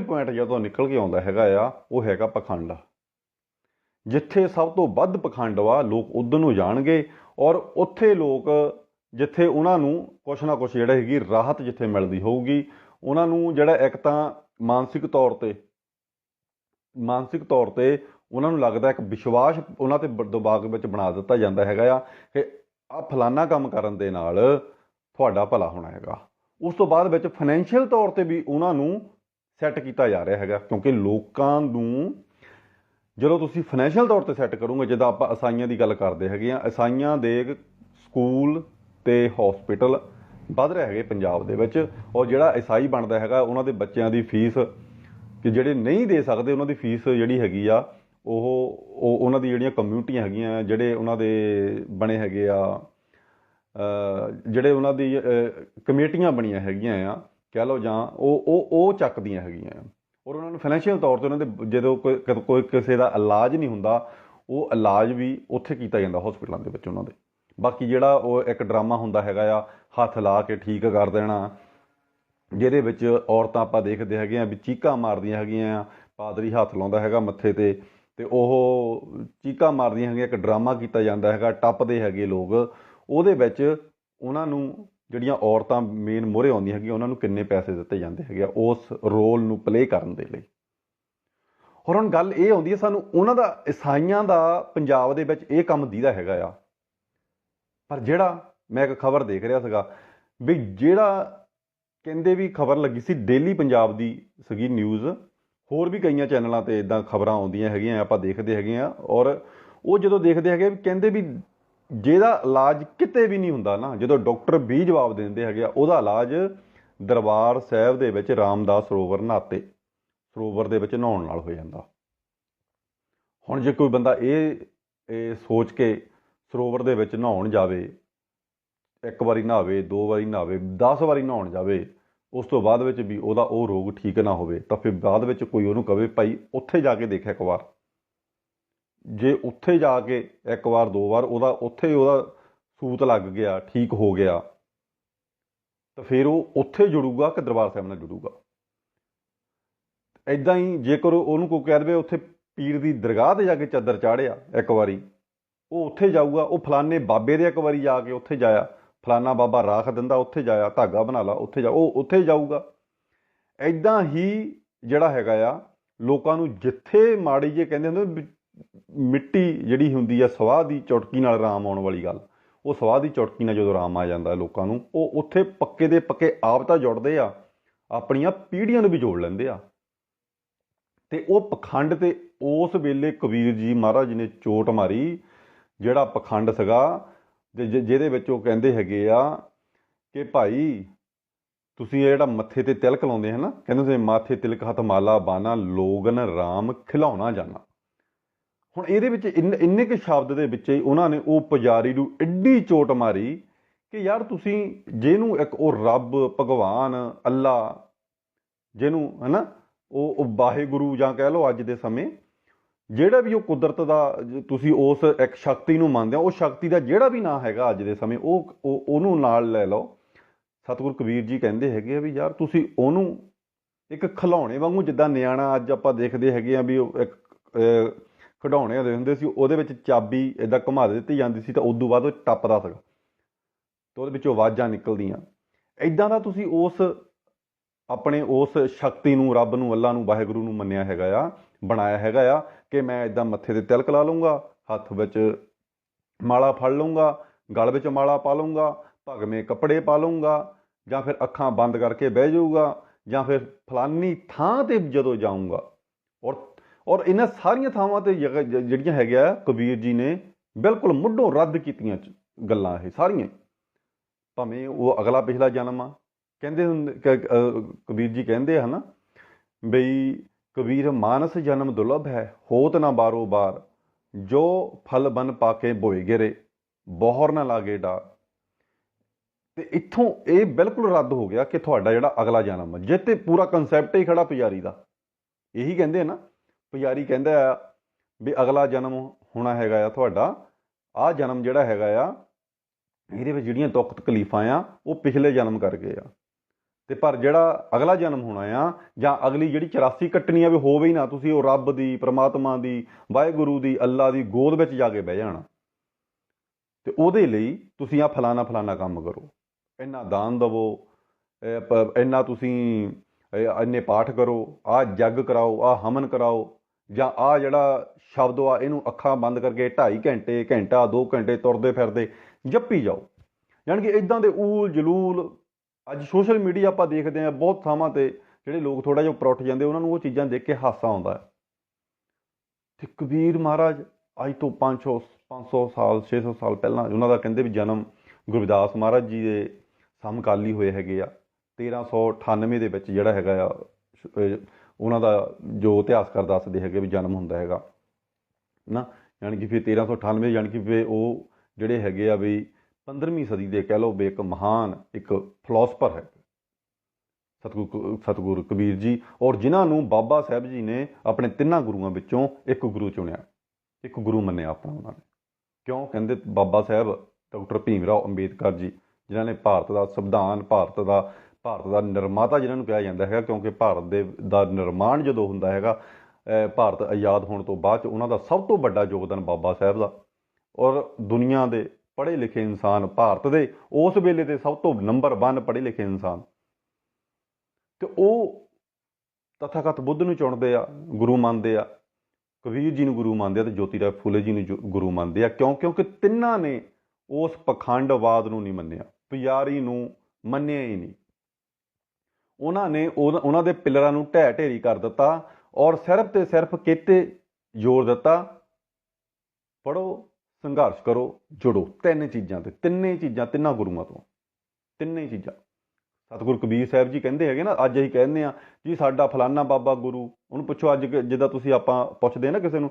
Point ਜਦੋਂ ਨਿਕਲ ਕੇ ਆਉਂਦਾ ਹੈਗਾ ਆ, ਉਹ ਹੈਗਾ ਪਖੰਡ। ਜਿੱਥੇ ਸਭ ਤੋਂ ਵੱਧ ਪਖੰਡ ਵਾ, ਲੋਕ ਉਧਰ ਨੂੰ ਜਾਣਗੇ ਔਰ ਉੱਥੇ ਲੋਕ ਜਿੱਥੇ ਉਹਨਾਂ ਨੂੰ ਕੁਛ ਨਾ ਕੁਛ ਜਿਹੜਾ ਹੈਗੀ ਰਾਹਤ ਜਿੱਥੇ ਮਿਲਦੀ ਹੋਊਗੀ, ਉਹਨਾਂ ਨੂੰ ਜਿਹੜਾ ਇੱਕ ਤਾਂ ਮਾਨਸਿਕ ਤੌਰ ਤੇ, ਮਾਨਸਿਕ ਤੌਰ ਤੇ ਉਹਨਾਂ ਨੂੰ ਲੱਗਦਾ ਇੱਕ ਵਿਸ਼ਵਾਸ ਉਹਨਾਂ ਤੇ ਦਿਮਾਗ ਵਿੱਚ ਬਣਾ ਦਿੱਤਾ ਜਾਂਦਾ ਹੈਗਾ ਆ ਕਿ ਆ ਫਲਾਨਾ ਕੰਮ ਕਰਨ ਦੇ ਨਾਲ ਤੁਹਾਡਾ ਭਲਾ ਹੋਣਾ ਹੈਗਾ। ਉਸ ਤੋਂ ਬਾਅਦ ਵਿੱਚ ਫਾਈਨੈਂਸ਼ੀਅਲ ਤੌਰ ਤੇ ਵੀ ਉਹਨਾਂ ਨੂੰ ਸੈੱਟ ਕੀਤਾ ਜਾ ਰਿਹਾ ਹੈਗਾ, ਕਿਉਂਕਿ ਲੋਕਾਂ ਨੂੰ ਜਦੋਂ ਤੁਸੀਂ ਫਾਈਨੈਂਸ਼ੀਅਲ ਤੌਰ ਤੇ ਸੈੱਟ ਕਰੋਗੇ, ਜਦੋਂ ਆਪਾਂ ਅਸਾਈਆਂ ਦੀ ਗੱਲ ਕਰਦੇ ਹੈਗੇ ਆ ਅਸਾਈਆਂ ਦੇ ਸਕੂਲ ਤੇ ਹਸਪੀਟਲ ਵੱਧ ਰਹੇ ਹੈਗੇ ਪੰਜਾਬ ਦੇ ਵਿੱਚ, ਔਰ ਜਿਹੜਾ ਈਸਾਈ ਬਣਦਾ ਹੈਗਾ, ਉਹਨਾਂ ਦੇ ਬੱਚਿਆਂ ਦੀ ਫੀਸ ਕਿ ਜਿਹੜੇ ਨਹੀਂ ਦੇ ਸਕਦੇ, ਉਹਨਾਂ ਦੀ ਫੀਸ ਜਿਹੜੀ ਹੈਗੀ ਆ, ਉਹ, ਉਹ- ਉਹਨਾਂ ਦੀ ਜਿਹੜੀਆਂ ਕਮਿਊਨਿਟੀਆਂ ਹੈਗੀਆਂ, ਜਿਹੜੇ ਉਹਨਾਂ ਦੇ ਬਣੇ ਹੈਗੇ ਆ ਜਿਹੜੇ ਉਹਨਾਂ ਦੀ ਕਮੇਟੀਆਂ ਬਣੀਆਂ ਹੈਗੀਆਂ ਆ ਕਹਿ ਲਓ ਜਾਂ ਉਹ ਉਹ ਉਹ ਚੱਕਦੀਆਂ ਹੈਗੀਆਂ ਔਰ ਉਹਨਾਂ ਨੂੰ ਫਾਈਨੈਂਸ਼ੀਅਲ ਤੌਰ ਤੇ ਉਹਨਾਂ ਦੇ ਜਦੋਂ ਕੋਈ, ਕਦ- ਕੋਈ ਕਿਸੇ ਦਾ ਇਲਾਜ ਨਹੀਂ ਹੁੰਦਾ, ਉਹ ਇਲਾਜ ਵੀ ਉੱਥੇ ਕੀਤਾ ਜਾਂਦਾ ਹਸਪੀਟਲਾਂ ਦੇ ਵਿੱਚ ਉਹਨਾਂ ਦੇ। ਬਾਕੀ ਜਿਹੜਾ ਉਹ ਇੱਕ ਡਰਾਮਾ ਹੁੰਦਾ ਹੈਗਾ ਆ, ਹੱਥ ਲਾ ਕੇ ਠੀਕ ਕਰ ਦੇਣਾ, ਜਿਹਦੇ ਵਿੱਚ ਔਰਤਾਂ ਆਪਾਂ ਦੇਖਦੇ ਹੈਗੇ ਆ ਵੀ ਚੀਕਾਂ ਮਾਰਦੀਆਂ ਹੈਗੀਆਂ ਆ, ਪਾਦਰੀ ਹੱਥ ਲਾਉਂਦਾ ਹੈਗਾ ਮੱਥੇ ਤੇ ਤੇ ਉਹ ਚੀਕਾਂ ਮਾਰਦੀਆਂ ਹੈਗੀਆਂ, ਇੱਕ ਡਰਾਮਾ ਕੀਤਾ ਜਾਂਦਾ ਹੈਗਾ, ਟੱਪਦੇ ਹੈਗੇ ਲੋਕ। ਉਹਦੇ ਵਿੱਚ ਉਹਨਾਂ ਨੂੰ ਜਿਹੜੀਆਂ ਔਰਤਾਂ ਮੇਨ ਮੋਹਰੇ ਆਉਂਦੀਆਂ ਹੈਗੀਆਂ, ਉਹਨਾਂ ਨੂੰ ਕਿੰਨੇ ਪੈਸੇ ਦਿੱਤੇ ਜਾਂਦੇ ਹੈਗੇ ਆ ਉਸ ਰੋਲ ਨੂੰ ਪਲੇ ਕਰਨ ਦੇ ਲਈ। ਹੋਰ ਹੁਣ ਗੱਲ ਇਹ ਆਉਂਦੀ ਹੈ, ਸਾਨੂੰ ਉਹਨਾਂ ਦਾ, ਈਸਾਈਆਂ ਦਾ, ਪੰਜਾਬ ਦੇ ਵਿੱਚ ਇਹ ਕੰਮ ਦੀਦਾ ਹੈਗਾ ਆ। ਪਰ ਜਿਹੜਾ ਮੈਂ ਇੱਕ ਖਬਰ ਦੇਖ ਰਿਹਾ ਸੀਗਾ, ਵੀ ਜਿਹੜਾ ਕਹਿੰਦੇ ਵੀ ਖਬਰ ਲੱਗੀ ਸੀ ਡੇਲੀ ਪੰਜਾਬ ਦੀ ਸੀਗੀ ਨਿਊਜ਼ ਹੋਰ ਵੀ ਕਈਆਂ ਚੈਨਲਾਂ ਤੇ ਇਦਾਂ ਖਬਰਾਂ ਆਉਂਦੀਆਂ ਹੈਗੀਆਂ, ਆਪਾਂ ਦੇਖਦੇ ਹੈਗੇ ਆ, ਔਰ ਉਹ ਜਦੋਂ ਦੇਖਦੇ ਹੈਗੇ ਵੀ ਕਹਿੰਦੇ ਵੀ ਜਿਹਦਾ ਇਲਾਜ ਕਿਤੇ ਵੀ ਨਹੀਂ ਹੁੰਦਾ ਨਾ, ਜਦੋਂ ਡਾਕਟਰ ਵੀ ਜਵਾਬ ਦਿੰਦੇ ਹੈਗੇ ਆ, ਉਹਦਾ ਇਲਾਜ ਦਰਬਾਰ ਸਾਹਿਬ ਦੇ ਵਿੱਚ ਰਾਮਦਾਸ ਸਰੋਵਰ ਨਹਾਤੇ, ਸਰੋਵਰ ਦੇ ਵਿੱਚ ਨਹਾਉਣ ਨਾਲ ਹੋ ਜਾਂਦਾ। ਹੁਣ ਜੇ ਕੋਈ ਬੰਦਾ ਇਹ ਇਹ ਸੋਚ ਕੇ ਸਰੋਵਰ ਦੇ ਵਿੱਚ ਨਹਾਉਣ ਜਾਵੇ, ਇੱਕ ਵਾਰੀ ਨਹਾਵੇ, ਦੋ ਵਾਰੀ ਨਹਾਵੇ 10 ਵਾਰੀ ਨਹਾਉਣ ਜਾਵੇ, ਉਸ ਤੋਂ ਬਾਅਦ ਵਿੱਚ ਵੀ ਉਹਦਾ ਉਹ ਰੋਗ ਠੀਕ ਨਾ ਹੋਵੇ, ਤਾਂ ਫਿਰ ਬਾਅਦ ਵਿੱਚ ਕੋਈ ਉਹਨੂੰ ਕਵੇ, ਭਾਈ, ਉੱਥੇ ਜਾ ਕੇ ਦੇਖਿਆ ਇੱਕ ਵਾਰ। ਜੇ ਉੱਥੇ ਜਾ ਕੇ ਇੱਕ ਵਾਰ, ਦੋ ਵਾਰ ਉਹਦਾ, ਉੱਥੇ ਉਹਦਾ ਸੂਤ ਲੱਗ ਗਿਆ, ਠੀਕ ਹੋ ਗਿਆ, ਤਾਂ ਫਿਰ ਉਹ ਉੱਥੇ ਜੁੜੂਗਾ ਕਿ ਦਰਬਾਰ ਸਾਹਿਬ ਨਾਲ ਜੁੜੂਗਾ? ਐਦਾਂ ਹੀ ਜੇਕਰ ਉਹਨੂੰ ਕੋਈ ਕਹਿ ਦੇਵੇ ਉੱਥੇ ਪੀਰ ਦੀ ਦਰਗਾਹ ਤੇ ਜਾ ਕੇ ਚਾਦਰ ਚਾੜਿਆ ਇੱਕ ਵਾਰੀ, ਉਹ ਉੱਥੇ ਜਾਊਗਾ, ਉਹ ਫਲਾਣੇ ਬਾਬੇ ਦੇ ਇੱਕ ਵਾਰੀ ਜਾ ਕੇ ਉੱਥੇ ਜਾਇਆ, ਫਲਾਣਾ ਬਾਬਾ ਰਾਖ ਦਿੰਦਾ, ਉੱਥੇ ਜਾਇਆ, ਧਾਗਾ ਬਣਾ ਲਾ, ਉੱਥੇ ਜਾ, ਉਹ ਉੱਥੇ ਜਾਊਗਾ। ਐਦਾਂ ਹੀ ਜਿਹੜਾ ਹੈਗਾ ਆ, ਲੋਕਾਂ ਨੂੰ ਜਿੱਥੇ ਮਾੜੀ ਜੇ ਕਹਿੰਦੇ ਹੁੰਦੇ ਮਿੱਟੀ ਜਿਹੜੀ ਹੁੰਦੀ ਆ, ਸਵਾਹ ਦੀ ਚੁਟਕੀ ਨਾਲ ਆਰਾਮ ਆਉਣ ਵਾਲੀ ਗੱਲ। ਉਹ ਸਵਾਹ ਦੀ ਚੁਟਕੀ ਨਾਲ ਜਦੋਂ ਆਰਾਮ ਆ ਜਾਂਦਾ ਲੋਕਾਂ ਨੂੰ, ਉਹ ਉੱਥੇ ਪੱਕੇ ਦੇ ਪੱਕੇ ਆਪ ਤਾਂ ਜੁੜਦੇ ਆ, ਆਪਣੀਆਂ ਪੀੜ੍ਹੀਆਂ ਨੂੰ ਵੀ ਜੋੜ ਲੈਂਦੇ ਆ। ਤੇ ਉਹ ਪਖੰਡ ਤੇ ਉਸ ਵੇਲੇ ਕਬੀਰ ਜੀ ਮਹਾਰਾਜ ਨੇ ਚੋਟ ਮਾਰੀ, ਜਿਹੜਾ ਪਖੰਡ ਸੀਗਾ, ਤੇ ਜਿਹਦੇ ਵਿੱਚ ਉਹ ਕਹਿੰਦੇ ਹੈਗੇ ਆ ਕਿ ਭਾਈ, ਤੁਸੀਂ ਇਹ ਜਿਹੜਾ ਮੱਥੇ ਤੇ ਤਿਲਕ ਲਾਉਂਦੇ ਹਨ ਕਹਿੰਦੇ ਤੁਸੀਂ ਮਾਥੇ ਤਿਲਕ ਹੱਥ ਮਾਲਾ ਬਾਨਾ, ਲੋਗਨ ਰਾਮ ਖਿਲਾਉਣਾ ਜਾਣਾ ਹੁਣ ਇਹਦੇ ਵਿੱਚ ਇੰਨ- ਇੰਨੇ ਕੁ ਸ਼ਬਦ ਦੇ ਵਿੱਚ ਹੀ ਉਹਨਾਂ ਨੇ ਉਹ ਪੁਜਾਰੀ ਨੂੰ ਐਡੀ ਚੋਟ ਮਾਰੀ ਕਿ ਯਾਰ ਤੁਸੀਂ ਜਿਹਨੂੰ ਇੱਕ ਉਹ ਰੱਬ, ਭਗਵਾਨ, ਅੱਲਾ, ਜਿਹਨੂੰ ਹਨਾ, ਉਹ ਉਹ ਵਾਹਿਗੁਰੂ ਜਾਂ ਕਹਿ ਲਓ ਅੱਜ ਦੇ ਸਮੇਂ, ਜਿਹੜਾ ਵੀ ਉਹ ਕੁਦਰਤ ਦਾ ਤੁਸੀਂ ਉਸ ਇੱਕ ਸ਼ਕਤੀ ਨੂੰ ਮੰਨਦੇ ਹੋ, ਉਹ ਸ਼ਕਤੀ ਦਾ ਜਿਹੜਾ ਵੀ ਨਾਂ ਹੈਗਾ ਅੱਜ ਦੇ ਸਮੇਂ, ਉਹ ਉਹਨੂੰ ਨਾਲ ਲੈ ਲਓ। ਸਤਿਗੁਰ ਕਬੀਰ ਜੀ ਕਹਿੰਦੇ ਹੈਗੇ ਆ ਵੀ ਯਾਰ ਤੁਸੀਂ ਉਹਨੂੰ ਇੱਕ ਖਿਲੌਣੇ ਵਾਂਗੂ ਜਿੱਦਾਂ ਨਿਆਣਾ ਅੱਜ ਆਪਾਂ ਦੇਖਦੇ ਹੈਗੇ ਆ ਵੀ ਉਹ ਇੱਕ ਖਿਡੌਣੇ ਦੇ ਹੁੰਦੇ ਸੀ, ਉਹਦੇ ਵਿੱਚ ਚਾਬੀ ਇਦਾਂ ਘੁਮਾ ਦਿੱਤੀ ਜਾਂਦੀ ਸੀ ਤਾਂ ਉਦੋਂ ਬਾਅਦ ਉਹ ਟੱਪਦਾ ਸੀਗਾ ਤੇ ਉਹਦੇ ਵਿੱਚੋਂ ਆਵਾਜ਼ਾਂ ਨਿਕਲਦੀਆਂ। ਇਦਾਂ ਦਾ ਤੁਸੀਂ ਉਸ, ਆਪਣੇ ਉਸ ਸ਼ਕਤੀ ਨੂੰ, ਰੱਬ ਨੂੰ, ਅੱਲਾ ਨੂੰ, ਵਾਹਿਗੁਰੂ ਨੂੰ ਮੰਨਿਆ ਹੈਗਾ ਆ, ਬਣਾਇਆ ਹੈਗਾ ਆ ਕਿ ਮੈਂ ਇਦਾਂ ਮੱਥੇ ਤੇ ਤਿਲਕ ਲਾ ਲੂੰਗਾ ਹੱਥ ਵਿੱਚ ਮਾਲਾ ਫੜ ਲੂੰਗਾ ਗਲ ਵਿੱਚ ਮਾਲਾ ਪਾ ਲੂੰਗਾ ਭਗਵੇਂ ਕੱਪੜੇ ਪਾ ਲੂੰਗਾ ਜਾਂ ਫਿਰ ਅੱਖਾਂ ਬੰਦ ਕਰਕੇ ਬਹਿ ਜਾਊਗਾ, ਜਾਂ ਫਿਰ ਫਲਾਨੀ ਥਾਂ ਤੇ ਜਦੋਂ ਜਾਊਂਗਾ, ਔਰ ਔਰ ਇਹਨਾਂ ਸਾਰੀਆਂ ਥਾਵਾਂ ਤੇ ਜਗ੍ਹਾ- ਜਿਹੜੀਆਂ ਹੈਗੀਆਂ ਕਬੀਰ ਜੀ ਨੇ ਬਿਲਕੁਲ ਮੁੱਢੋਂ ਰੱਦ ਕੀਤੀਆਂ ਗੱਲਾਂ ਇਹ ਸਾਰੀਆਂ। ਭਾਵੇਂ ਉਹ ਅਗਲਾ ਪਿਛਲਾ ਜਨਮ ਆ। ਕਹਿੰਦੇ ਹੁੰਦੇ ਕ- ਕਬੀਰ ਜੀ ਕਹਿੰਦੇ ਹਨ ਬਈ ਕਬੀਰ ਮਾਨਸ ਜਨਮ ਦੁਰਲਭ ਹੈ, ਹੋਤ ਨਾ ਬਾਰੋ ਬਾਰ। ਜੋ ਫਲ ਬਨ ਪਾਕੇ ਬੋਏ ਗਿਰੇ, ਬੋਹਰ ਨਾ ਲਾਗੇ ਡਾਰ। ਤੇ ਇੱਥੋਂ ਇਹ ਬਿਲਕੁਲ ਰੱਦ ਹੋ ਗਿਆ ਕਿ ਤੁਹਾਡਾ ਜਿਹੜਾ ਅਗਲਾ ਜਨਮ ਹੈ ਜਿੱਤੇ ਪੂਰਾ ਕਨਸੈਪਟ ਹੀ ਖੜਾ ਪੁਜਾਰੀ ਦਾ। ਇਹੀ ਕਹਿੰਦੇ ਨਾ ਪੁਜਾਰੀ ਕਹਿੰਦਾ ਆ ਵੀ ਅਗਲਾ ਜਨਮ ਹੋਣਾ ਹੈਗਾ ਆ ਤੁਹਾਡਾ। ਆਹ ਜਨਮ ਜਿਹੜਾ ਹੈਗਾ ਆ, ਇਹਦੇ ਵਿੱਚ ਜਿਹੜੀਆਂ ਦੁੱਖ ਤਕਲੀਫਾਂ ਆ, ਉਹ ਪਿਛਲੇ ਜਨਮ ਕਰਕੇ ਆ। ਤੇ ਪਰ ਜਿਹੜਾ ਅਗਲਾ ਜਨਮ ਹੋਣਾ ਆ, ਜਾਂ ਅਗਲੀ ਜਿਹੜੀ 84 ਕੱਟਣੀ ਆ ਵੀ ਹੋਵੇ ਹੀ ਨਾ, ਤੁਸੀਂ ਉਹ ਰੱਬ ਦੀ, ਪ੍ਰਮਾਤਮਾ ਦੀ, ਵਾਹਿਗੁਰੂ ਦੀ, ਅੱਲਾ ਦੀ ਗੋਦ ਵਿੱਚ ਜਾ ਕੇ ਬਹਿ ਜਾਣਾ। ਤੇ ਉਹਦੇ ਲਈ ਤੁਸੀਂ ਆ ਫਲਾਣਾ ਫਲਾਣਾ ਕੰਮ ਕਰੋ। ਇੰਨਾ ਦਾਨ ਦਵੋ ਇੰਨਾ ਤੁਸੀਂ ਇੰਨੇ ਪਾਠ ਕਰੋ, ਆ ਜੱਗ ਕਰਾਓ, ਆ ਹਮਨ ਕਰਾਓ ਜਾਂ ਆ ਜਿਹੜਾ ਸ਼ਬਦ ਆ, ਇਹਨੂੰ ਅੱਖਾਂ ਬੰਦ ਕਰਕੇ 2.5 ਘੰਟੇ, ਘੰਟਾ 2 ਘੰਟੇ ਤੁਰਦੇ ਫਿਰਦੇ ਜੱਪੀ ਜਾਓ। ਯਾਨੀ ਕਿ ਇਦਾਂ ਦੇ ਊਲ ਜਲੂਲ ਅੱਜ ਸੋਸ਼ਲ ਮੀਡੀਆ ਆਪਾਂ ਦੇਖਦੇ ਆ ਬਹੁਤ ਥਾਵਾਂ ਤੇ ਜਿਹੜੇ ਲੋਕ ਥੋੜਾ ਜਿਹਾ ਉੱਪਰ ਉੱਠ ਜਾਂਦੇ, ਉਹਨਾਂ ਨੂੰ ਉਹ ਚੀਜ਼ਾਂ ਦੇਖ ਕੇ ਹਾਸਾ ਆਉਂਦਾ ਹੈ। ਤੇ ਕਬੀਰ ਮਹਾਰਾਜ ਅੱਜ ਤੋਂ 500 500 ਸਾਲ 600 ਸਾਲ ਪਹਿਲਾਂ ਉਹਨਾਂ ਦਾ ਕਹਿੰਦੇ ਵੀ ਜਨਮ ਗੁਰਵਿਦਾਸ ਮਹਾਰਾਜ ਜੀ ਦੇ ਸਮਕਾਲੀ ਹੋਏ ਹੈਗੇ ਆ। 1398 ਦੇ ਵਿੱਚ ਜਿਹੜਾ ਹੈਗਾ ਆ ਉਹਨਾਂ ਦਾ ਜੋ ਇਤਿਹਾਸਕਾਰ ਦੱਸਦੇ ਹੈਗੇ ਵੀ ਜਨਮ ਹੁੰਦਾ ਹੈਗਾ ਨਾ ਯਾਨੀ ਕਿ ਫਿਰ 1398 ਯਾਨੀ ਕਿ ਫਿਰ ਉਹ ਜਿਹੜੇ ਹੈਗੇ ਆ ਵੀ 15ਵੀਂ ਸਦੀ ਦੇ ਕਹਿ ਲਓ ਵੀ ਇੱਕ ਮਹਾਨ ਇੱਕ ਫਿਲਾਸਫਰ ਹੈ। ਸਤਿਗੁਰ ਸਤਿਗੁਰ ਕਬੀਰ ਜੀ ਔਰ ਜਿਨ੍ਹਾਂ ਨੂੰ ਬਾਬਾ ਸਾਹਿਬ ਜੀ ਨੇ ਆਪਣੇ ਤਿੰਨਾਂ ਗੁਰੂਆਂ ਵਿੱਚੋਂ ਇੱਕ ਗੁਰੂ ਚੁਣਿਆ, ਇੱਕ ਗੁਰੂ ਮੰਨਿਆ ਆਪਣਾ ਉਹਨਾਂ ਨੇ। ਕਿਉਂ? ਕਹਿੰਦੇ ਬਾਬਾ ਸਾਹਿਬ, ਡਾਕਟਰ ਭੀਮ ਰਾਓ ਅੰਬੇਦਕਰ ਜੀ, ਜਿਨ੍ਹਾਂ ਨੇ ਭਾਰਤ ਦਾ ਸੰਵਿਧਾਨ, ਭਾਰਤ ਦਾ ਭਾਰਤ ਦਾ ਨਿਰਮਾਤਾ ਜਿਨ੍ਹਾਂ ਨੂੰ ਕਿਹਾ ਜਾਂਦਾ ਹੈਗਾ, ਕਿਉਂਕਿ ਭਾਰਤ ਦੇ, ਦਾ ਨਿਰਮਾਣ ਜਦੋਂ ਹੁੰਦਾ ਹੈਗਾ ਭਾਰਤ ਆਜ਼ਾਦ ਹੋਣ ਤੋਂ ਬਾਅਦ ਚ ਉਹਨਾਂ ਦਾ ਸਭ ਤੋਂ ਵੱਡਾ ਯੋਗਦਾਨ ਬਾਬਾ ਸਾਹਿਬ ਦਾ। ਔਰ ਦੁਨੀਆ ਦੇ ਪੜ੍ਹੇ ਲਿਖੇ ਇਨਸਾਨ ਭਾਰਤ ਦੇ, ਉਸ ਵੇਲੇ ਦੇ ਸਭ ਤੋਂ ਨੰਬਰ 1 ਪੜ੍ਹੇ ਲਿਖੇ ਇਨਸਾਨ। ਤੇ ਉਹ ਤਥਾਗਤ ਬੁੱਧ ਨੂੰ ਚੁਣਦੇ ਆ, ਗੁਰੂ ਮੰਨਦੇ ਆ, ਕਬੀਰ ਜੀ ਨੂੰ ਗੁਰੂ ਮੰਨਦੇ ਆ ਤੇ ਜੋਤੀ ਰਾਏ ਫੂਲੇ ਜੀ ਨੂੰ ਜੋ- ਗੁਰੂ ਮੰਨਦੇ ਆ। ਕਿਉਂ? ਕਿਉਂਕਿ ਤਿੰਨਾਂ ਨੇ ਉਸ ਪਖੰਡਵਾਦ ਨੂੰ ਨਹੀਂ ਮੰਨਿਆ, ਪਿਆਰੀ ਨੂੰ ਮੰਨਿਆ ਹੀ ਨਹੀਂ। ਉਹਨਾਂ ਨੇ ਉਹ- ਉਹਨਾਂ ਦੇ ਪਿਲਰਾਂ ਨੂੰ ਢਹਿ ਢੇਰੀ ਕਰ ਦਿੱਤਾ ਔਰ ਸਿਰਫ ਤੇ ਸਿਰਫ ਕਿਤੇ ਜ਼ੋਰ ਦਿੱਤਾ। ਪੜੋ ਸੰਘਰਸ਼ ਕਰੋ, ਜੁੜੋ। ਤਿੰਨ ਚੀਜ਼ਾਂ ਤੇ, ਤਿੰਨੇ ਚੀਜ਼ਾਂ ਤਿੰਨਾਂ ਗੁਰੂਆਂ ਤੋਂ। ਤਿੰਨੇ ਚੀਜ਼ਾਂ। ਸਤਿਗੁਰ ਕਬੀਰ ਸਾਹਿਬ ਜੀ ਕਹਿੰਦੇ ਹੈਗੇ ਨਾ, ਅੱਜ ਅਸੀਂ ਕਹਿੰਦੇ ਆ ਜੀ ਸਾਡਾ ਫਲਾਨਾ ਬਾਬਾ ਗੁਰੂ। ਉਹਨੂੰ ਪੁੱਛੋ ਅੱਜ ਜਿੱਦਾਂ ਤੁਸੀਂ ਆਪਾਂ ਪੁੱਛਦੇ ਨਾ ਕਿਸੇ ਨੂੰ